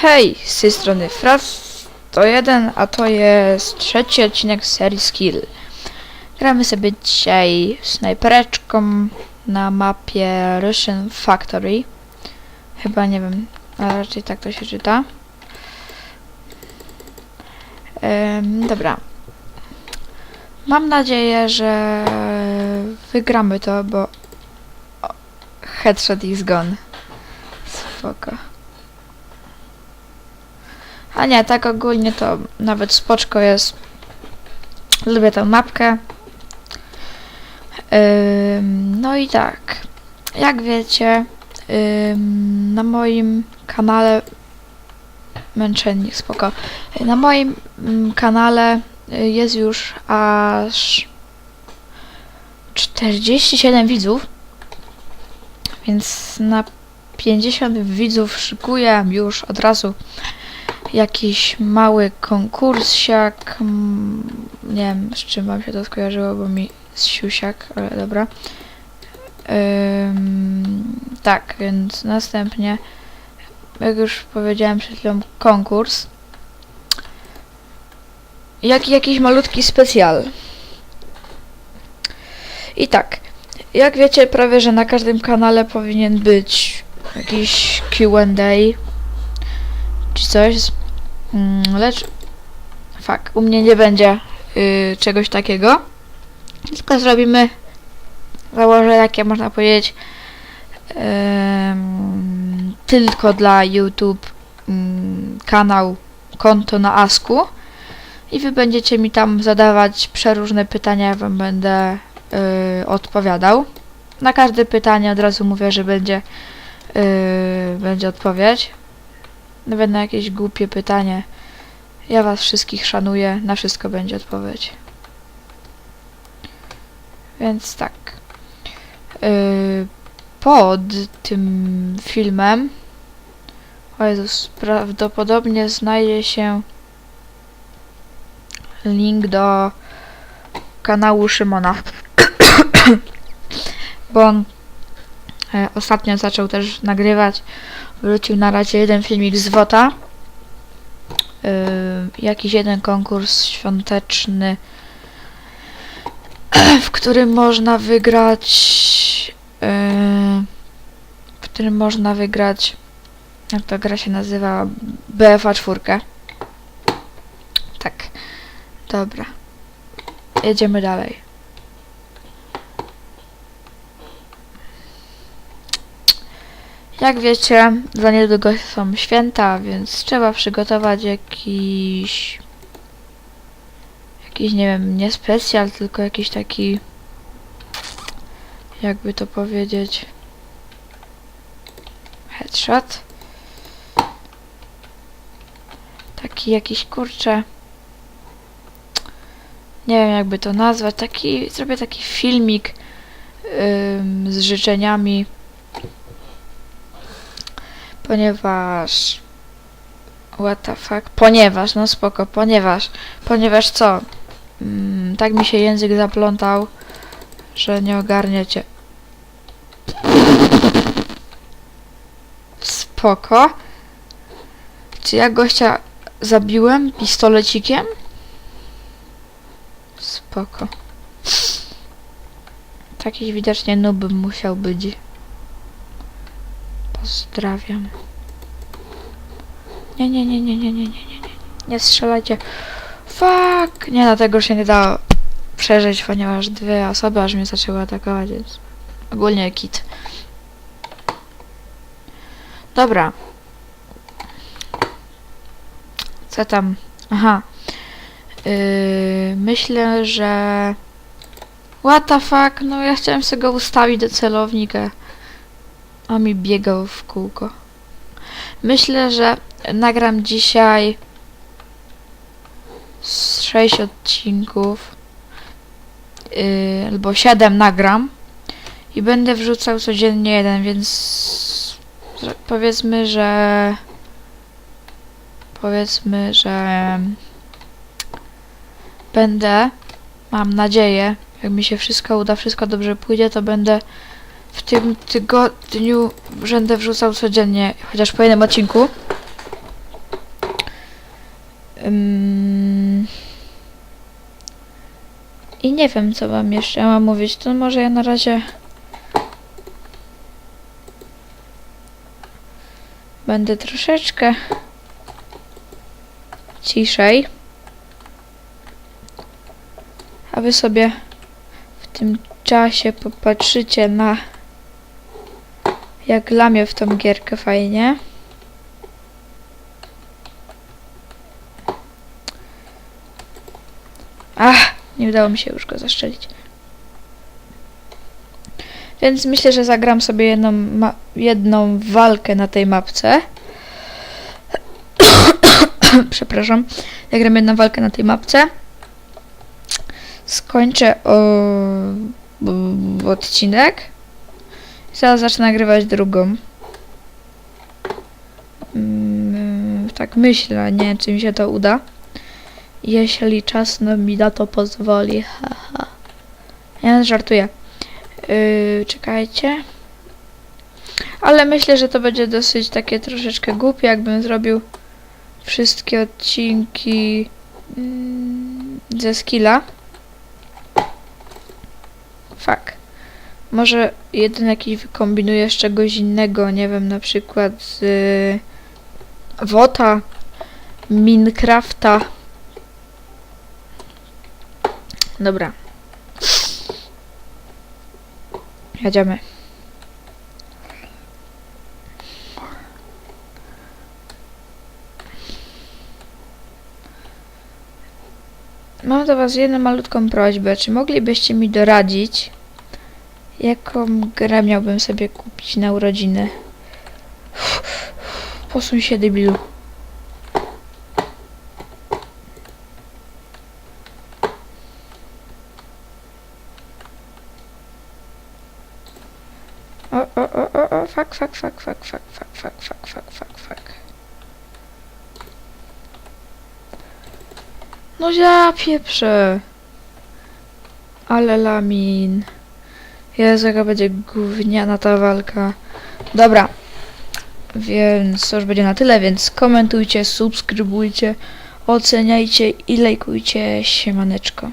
Hej, z tej strony Fraz to jeden, a to jest trzeci odcinek serii Skill. Gramy sobie dzisiaj snajpereczką na mapie Russian Factory. Chyba nie wiem, ale raczej tak to się czyta. Dobra. Mam nadzieję, że wygramy to, bo headshot is gone. Spoko. A nie, tak ogólnie to nawet spoczko jest. Lubię tę mapkę. No i tak. Jak wiecie, na moim kanale Męczennik, spoko. Na moim mm, kanale y, jest już aż 47 widzów. Więc na 50 widzów szykuję już od razu jakiś mały konkursiak. Nie wiem, z czym wam się to skojarzyło, bo mi z siusiak, ale dobra. Ym, tak, więc następnie, jak już powiedziałem przed chwilą, konkurs. Jak jakiś malutki specjal. I tak, jak wiecie, prawie że na każdym kanale powinien być jakiś Q&A coś. Mm, lecz fak, u mnie nie będzie y, czegoś takiego. Tylko zrobimy założę takie można powiedzieć em, tylko dla YouTube mm, kanał konto na Asku i wy będziecie mi tam zadawać przeróżne pytania, ja wam będę y, odpowiadał. Na każde pytanie od razu mówię, że będzie y, będzie odpowiedź. Nawet na jakieś głupie pytanie. Ja was wszystkich szanuję, na wszystko będzie odpowiedź. Więc tak. Yy, pod tym filmem o Jezus, prawdopodobnie znajdzie się link do kanału Szymona. Bo on ostatnio zaczął też nagrywać wrócił na razie jeden filmik z WOTA. Yy, jakiś jeden konkurs świąteczny, w którym można wygrać. Yy, w którym można wygrać. Jak ta gra się nazywa? BFA 4. Tak. Dobra. Jedziemy dalej. Jak wiecie, za niedługo są święta, więc trzeba przygotować jakiś... Jakiś, nie wiem, nie specjal, tylko jakiś taki... Jakby to powiedzieć... Headshot. Taki jakiś, kurczę... Nie wiem, jakby to nazwać. Taki, zrobię taki filmik z życzeniami ponieważ... What the fuck? Ponieważ, no spoko, ponieważ... Ponieważ co? Mm, tak mi się język zaplątał, że nie ogarniecie. Spoko. Czy ja gościa zabiłem pistolecikiem? Spoko. Taki widocznie noob musiał być. Pozdrawiam. Nie, nie, nie, nie, nie, nie, nie, nie, nie. Nie strzelajcie. Fuck! Nie, dlatego się nie dało przeżyć, ponieważ dwie osoby aż mnie zaczęły atakować, więc ogólnie kit. Dobra. Co tam? Aha. Yy, myślę, że... What the fuck? No ja chciałem sobie go ustawić do celownika. A mi biegał w kółko. Myślę, że nagram dzisiaj z 6 odcinków. Yy, albo 7 nagram. I będę wrzucał codziennie jeden, więc powiedzmy, że powiedzmy, że będę, mam nadzieję, jak mi się wszystko uda, wszystko dobrze pójdzie, to będę w tym tygodniu będę wrzucał codziennie, chociaż po jednym odcinku. I nie wiem, co wam jeszcze mam mówić. To może ja na razie będę troszeczkę ciszej. A wy sobie w tym czasie popatrzycie na jak lamię w tą gierkę fajnie. Ach, nie udało mi się już go zaszczelić. Więc myślę, że zagram sobie jedną, jedną walkę na tej mapce. Przepraszam. Zagram jedną walkę na tej mapce. Skończę o, odcinek. Zaraz zacznę nagrywać drugą. Mm, tak myślę, nie czy mi się to uda. Jeśli czas no, mi na to pozwoli. Haha. Ja żartuję. Yy, czekajcie. Ale myślę, że to będzie dosyć takie troszeczkę głupie, jakbym zrobił wszystkie odcinki mm, ze skilla. Fuck. Może jeden jakiś wykombinuję z czegoś innego, nie wiem, na przykład z y, Wota, Minecrafta. Dobra. Jedziemy. Mam do Was jedną malutką prośbę. Czy moglibyście mi doradzić, jaką grę miałbym sobie kupić na urodziny? Posuń się, debilu. O, o, o, o, o, fuck, fuck, fuck, fuck, fuck, fuck, fuck, fuck, fuck, fuck, fuck. No ja pieprzę. Ale lamin. Jezu, jaka będzie gówniana ta walka. Dobra. Więc to już będzie na tyle, więc komentujcie, subskrybujcie, oceniajcie i lajkujcie. Siemaneczko.